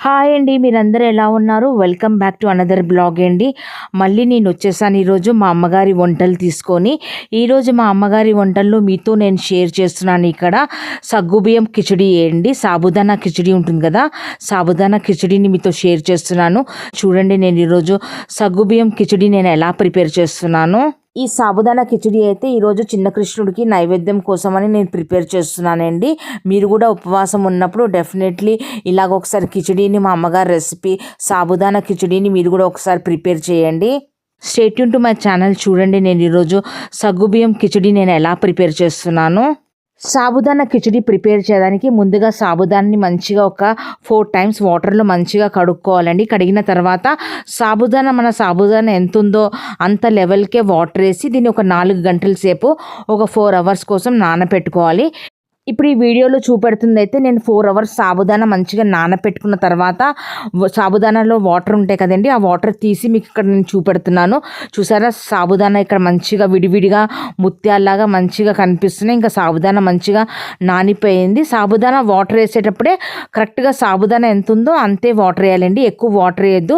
Hi అండి మీరందరూ ఎలా ఉన్నారు? Welcome back to another blog అండి. మళ్ళీ నేను వచ్చేసాను ఈరోజు మా అమ్మగారి వంటలు తీసుకొని. ఈరోజు మా అమ్మగారి వంటల్లో మీతో నేను షేర్ చేస్తున్నాను ఇక్కడ. సగ్గుబియ్యం కిచడీ అండి. సాబుదానా కిచడీ ఉంటుంది కదా? సాబుదానా కిచడీని మీతో షేర్ చేస్తున్నాను. చూడండి నేను ఈరోజు సగ్గుబియ్యం కిచడీ నేను ఎలా ప్రిపేర్ చేస్తున్నాను. ఈ సాబుదానా కిచడి అయితే ఈరోజు చిన్న కృష్ణుడికి నైవేద్యం కోసమని నేను ప్రిపేర్ చేస్తున్నానండి. మీరు కూడా ఉపవాసం ఉన్నప్పుడు డెఫినెట్లీ ఇలాగ ఒకసారి కిచడీని మా అమ్మగారి రెసిపీ సాబుదానా కిచడీని మీరు కూడా ఒకసారి ప్రిపేర్ చేయండి. స్టేట్ టు మై ఛానల్ చూడండి నేను ఈరోజు సగ్గుబియ్యం కిచడీ నేను ఎలా ప్రిపేర్ చేస్తున్నాను. సాబుదానా కిచడీ ప్రిపేర్ చేయడానికి ముందుగా సాబుదాన్ని మంచిగా ఒక ఫోర్ టైమ్స్ వాటర్లో మంచిగా కడుక్కోవాలండి. కడిగిన తర్వాత సాబుదానా మన సాబుదానా ఎంత ఉందో అంత లెవెల్కే వాటర్ వేసి దీన్ని ఒక నాలుగు గంటల సేపు ఒక ఫోర్ అవర్స్ కోసం నానపెట్టుకోవాలి. ఇప్పుడు ఈ వీడియోలో చూపెడుతుంది అయితే నేను ఫోర్ అవర్స్ సాబుదానా మంచిగా నానపెట్టుకున్న తర్వాత సాబుదానాలో వాటర్ ఉంటాయి కదండి ఆ వాటర్ తీసి మీకు ఇక్కడ నేను చూపెడుతున్నాను. చూసారా? సాబుదానా ఇక్కడ మంచిగా విడివిడిగా ముత్యాల్లాగా మంచిగా కనిపిస్తున్నాయి. ఇంకా సాబుదానా మంచిగా నానిపోయింది. సాబుదానా వాటర్ వేసేటప్పుడే కరెక్ట్గా సాబుదానా ఎంత ఉందో అంతే వాటర్ వేయాలండి. ఎక్కువ వాటర్ వేయద్దు.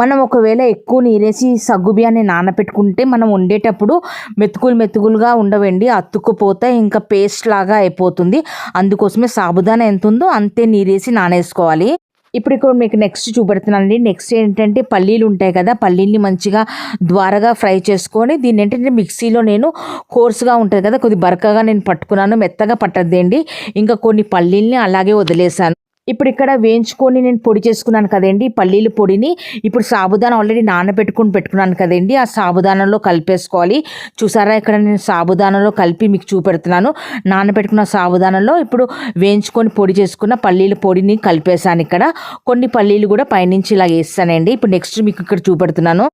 మనం ఒకవేళ ఎక్కువ నీరేసి సగ్గు బియ్యాన్ని నానబెట్టుకుంటే మనం వండేటప్పుడు మెతుకులు మెతుకులుగా ఉండవండి అతుక్కుపోతే ఇంకా పేస్ట్ లాగా అయిపోతుంది. అందుకోసమే సాబుదానా ఎంత ఉందో అంతే నీరేసి నానేసుకోవాలి. ఇప్పుడు ఇక్కడ మీకు నెక్స్ట్ చూపెడుతున్నానండి. నెక్స్ట్ ఏంటంటే పల్లీలు ఉంటాయి కదా పల్లీల్ని మంచిగా ద్వారగా ఫ్రై చేసుకొని దీన్ని ఏంటంటే మిక్సీలో నేను కోర్సుగా ఉంటుంది కదా కొద్ది బరకగా నేను పట్టుకున్నాను మెత్తగా పట్టద్దండి. ఇంకా కొన్ని పల్లీల్ని అలాగే వదిలేసాను ఇప్పుడు ఇక్కడ వేయించుకొని నేను పొడి చేసుకున్నాను కదండి పల్లీల పొడిని. ఇప్పుడు సాబుదానం ఆల్రెడీ నానబెట్టుకుని పెట్టుకున్నాను కదండి ఆ సాబుదానంలో కలిపేసుకోవాలి. చూసారా ఇక్కడ నేను సాబుదానంలో కలిపి మీకు చూపెడుతున్నాను. నానబెట్టుకున్న సాబుదానంలో ఇప్పుడు వేయించుకొని పొడి చేసుకున్న పల్లీల పొడిని కలిపేసాను ఇక్కడ. కొన్ని పల్లీలు కూడా పైనుంచి ఇలా వేస్తానండి. ఇప్పుడు నెక్స్ట్ మీకు ఇక్కడ చూపెడుతున్నాను.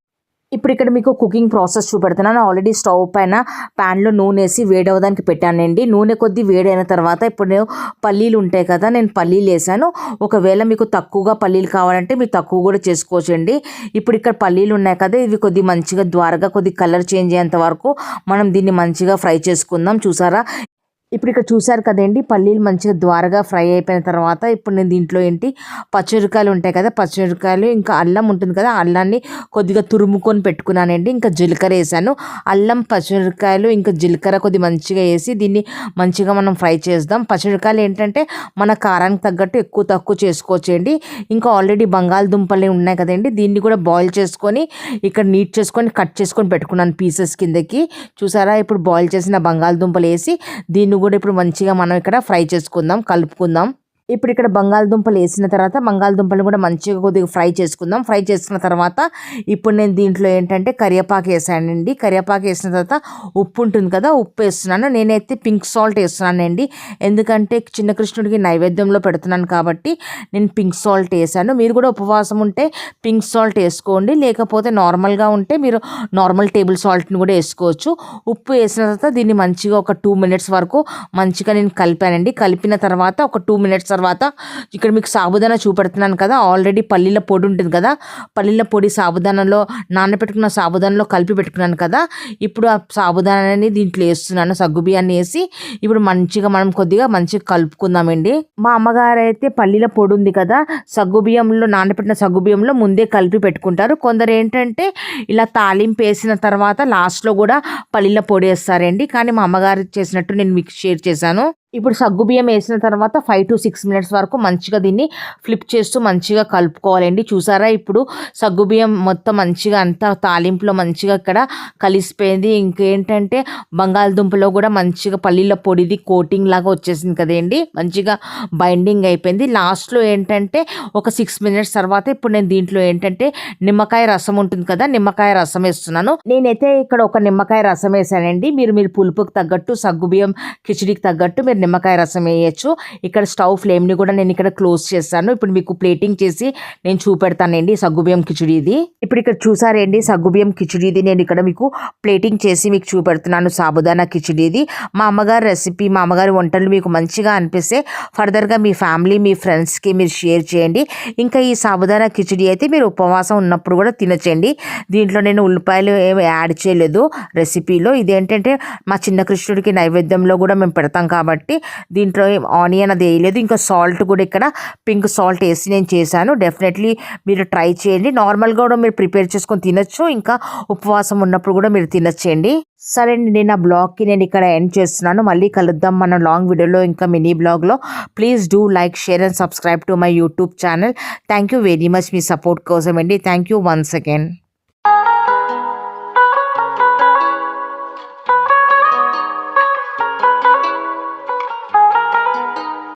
ఇప్పుడు ఇక్కడ మీకు కుకింగ్ ప్రాసెస్ చూపెడుతున్నాను ఆల్రెడీ స్టవ్ పైన ప్యాన్లో నూనె వేసి వేడవడానికి పెట్టానండి. నూనె కొద్ది వేడైన తర్వాత ఇప్పుడు నేను పల్లీలు ఉంటాయి కదా నేను పల్లీలు వేసాను. ఒకవేళ మీకు తక్కువగా పల్లీలు కావాలంటే మీరు తక్కువ కూడా చేసుకోవచ్చండి. ఇప్పుడు ఇక్కడ పల్లీలు ఉన్నాయి కదా ఇవి కొద్ది మంచిగా ద్వారగా కొద్ది కలర్ చేంజ్ అయ్యేంత వరకు మనం దీన్ని మంచిగా ఫ్రై చేసుకుందాం. చూసారా? ఇప్పుడు ఇక్కడ చూసారు కదండి పల్లీలు మంచిగా ద్వారగా ఫ్రై అయిపోయిన తర్వాత ఇప్పుడు నేను దీంట్లో ఏంటి పచ్చిమిరకాయలు ఉంటాయి కదా పచ్చిమిరకాయలు ఇంకా అల్లం ఉంటుంది కదా అల్లాన్ని కొద్దిగా తురుముకొని పెట్టుకున్నానండి ఇంకా జీలకర్ర వేసాను. అల్లం పచ్చిమిరకాయలు ఇంకా జీలకర్ర కొద్ది మంచిగా వేసి దీన్ని మంచిగా మనం ఫ్రై చేద్దాం. పచ్చిమిరకాయలు ఏంటంటే మన కారానికి తగ్గట్టు ఎక్కువ తక్కువ చేసుకోవచ్చండి. ఇంకా ఆల్రెడీ బంగాళదుంపలు ఉన్నాయి కదండి దీన్ని కూడా బాయిల్ చేసుకొని ఇక్కడ నీట్ చేసుకొని కట్ చేసుకొని పెట్టుకున్నాను పీసెస్ కిందకి. చూసారా ఇప్పుడు బాయిల్ చేసిన బంగాళదుంపలు వేసి దీన్ని కూడా ఇప్పుడు మంచిగా మనం ఇక్కడ ఫ్రై చేసుకుందాం కలుపుకుందాం. ఇప్పుడు ఇక్కడ బంగాళదుంపలు వేసిన తర్వాత బంగాళదుంపలు కూడా మంచిగా కొద్దిగా ఫ్రై చేసుకుందాం. ఫ్రై చేసుకున్న తర్వాత ఇప్పుడు నేను దీంట్లో ఏంటంటే కరివేపాకు వేసానండి. కరివేపాకు వేసిన తర్వాత ఉప్పు ఉంటుంది కదా ఉప్పు వేస్తున్నాను. నేనైతే పింక్ సాల్ట్ వేస్తున్నానండి. ఎందుకంటే చిన్న కృష్ణుడికి నైవేద్యంలో పెడుతున్నాను కాబట్టి నేను పింక్ సాల్ట్ వేసాను. మీరు కూడా ఉపవాసం ఉంటే పింక్ సాల్ట్ వేసుకోండి. లేకపోతే నార్మల్గా ఉంటే మీరు నార్మల్ టేబుల్ సాల్ట్ని కూడా వేసుకోవచ్చు. ఉప్పు వేసిన తర్వాత దీన్ని మంచిగా ఒక టూ మినిట్స్ వరకు మంచిగా నేను కలిపానండి. కలిపిన తర్వాత ఒక టూ మినిట్స్ తర్వాత ఇక్కడ మీకు సాబుదానా చూపెడుతున్నాను కదా ఆల్రెడీ పల్లీల పొడి ఉంటుంది కదా పల్లీల పొడి సాబుదానాలో నానబెట్టుకున్న సాబుదానాలో కలిపి పెట్టుకున్నాను కదా ఇప్పుడు ఆ సాబుదానాన్ని దీంట్లో వేస్తున్నాను సగ్గు బియ్యాన్ని వేసి ఇప్పుడు మంచిగా మనం కొద్దిగా మంచిగా కలుపుకుందామండి. మా అమ్మగారు అయితే పల్లీల పొడి ఉంది కదా సగ్గు బియ్యంలో నానబెట్టిన సగ్గు బియ్యంలో ముందే కలిపి పెట్టుకుంటారు. కొందరు ఏంటంటే ఇలా తాలింపు వేసిన తర్వాత లాస్ట్లో కూడా పల్లీల పొడి వేస్తారండి. కానీ మా అమ్మగారు చేసినట్టు నేను మీకు షేర్ చేశాను. ఇప్పుడు సగ్గుబియ్యం వేసిన తర్వాత ఫైవ్ టు సిక్స్ మినిట్స్ వరకు మంచిగా దీన్ని ఫ్లిప్ చేస్తూ మంచిగా కలుపుకోవాలండి. చూసారా? ఇప్పుడు సగ్గుబియ్యం మొత్తం మంచిగా అంతా తాలింపులో మంచిగా ఇక్కడ కలిసిపోయింది. ఇంకేంటంటే బంగాళదుంపలో కూడా మంచిగా పల్లీల పొడిది కోటింగ్ లాగా వచ్చేసింది కదండి. మంచిగా బైండింగ్ అయిపోయింది. లాస్ట్లో ఏంటంటే ఒక సిక్స్ మినిట్స్ తర్వాత ఇప్పుడు నేను దీంట్లో ఏంటంటే నిమ్మకాయ రసం ఉంటుంది కదా నిమ్మకాయ రసం వేస్తున్నాను. నేనైతే ఇక్కడ ఒక నిమ్మకాయ రసం వేసానండి. మీరు మీరు పులుపుకి తగ్గట్టు సగ్గుబియ్యం కిచిడికి తగ్గట్టు మీరు నిమ్మకాయ రసం వేయచ్చు. ఇక్కడ స్టవ్ ఫ్లేమ్ని కూడా నేను ఇక్కడ క్లోజ్ చేస్తాను ఇప్పుడు మీకు ప్లేటింగ్ చేసి నేను చూపెడతానండి సగ్గుబియ్యం కిచిడిది. ఇప్పుడు ఇక్కడ చూసారండి సగ్గుబియ్యం కిచిడిది. నేను ఇక్కడ మీకు ప్లేటింగ్ చేసి మీకు చూపెడుతున్నాను సాబుదానా కిచిడిది. మా అమ్మగారి రెసిపీ మా అమ్మగారి వంటలు మీకు మంచిగా అనిపిస్తే ఫర్దర్గా మీ ఫ్యామిలీ మీ ఫ్రెండ్స్కి మీరు షేర్ చేయండి. ఇంకా ఈ సాబుదానా కిచిడి అయితే మీరు ఉపవాసం ఉన్నప్పుడు కూడా తినచండి దీంట్లో నేను ఉల్లిపాయలు ఏమి యాడ్ చేయలేదు రెసిపీలో. ఇదేంటంటే మా చిన్న కృష్ణుడికి నైవేద్యంలో కూడా మేము పెడతాం కాబట్టి కాబట్టి దీంట్లో ఆనియన్ అది వేయలేదు. ఇంకా సాల్ట్ కూడా ఇక్కడ పింక్ సాల్ట్ వేసి నేను చేశాను. డెఫినెట్లీ మీరు ట్రై చేయండి. నార్మల్గా కూడా మీరు ప్రిపేర్ చేసుకొని తినొచ్చు. ఇంకా ఉపవాసం ఉన్నప్పుడు కూడా మీరు తినొచ్చండి సరే అండి నేను ఆ బ్లాగ్కి నేను ఇక్కడ ఎండ్ చేస్తున్నాను. మళ్ళీ కలుద్దాం మన లాంగ్ వీడియోలో ఇంకా మినీ బ్లాగ్లో. Please do like share and subscribe to my YouTube channel thank you very much me support కోసం అండి థ్యాంక్ యూ వన్స్ అగైన్